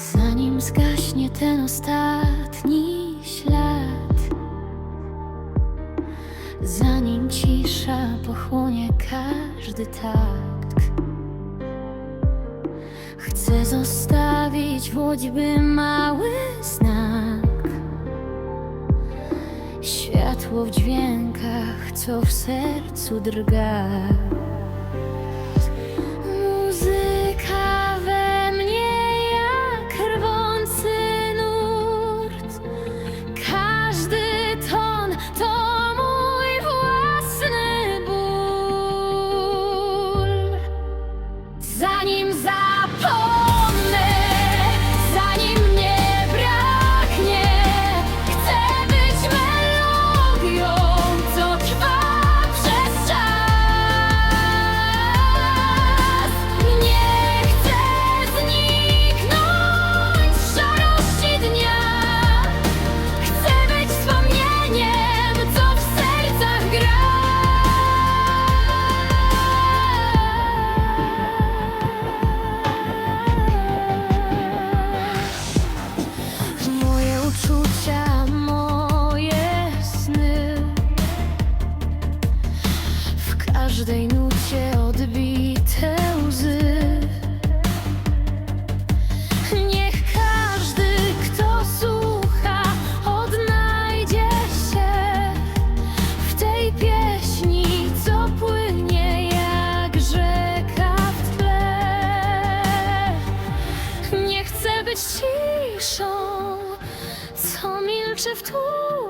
Zanim zgaśnie ten ostatni ślad. Zanim cisza pochłonie każdy takt. Chcę zostawić choćby mały znak. Światło w dźwiękach, co w sercu drga każdej nucie odbite łzy Niech każdy, kto słucha, odnajdzie się w tej pieśni, co płynie jak rzeka w tle. Nie chcę być ciszą, co milczy w tłumie.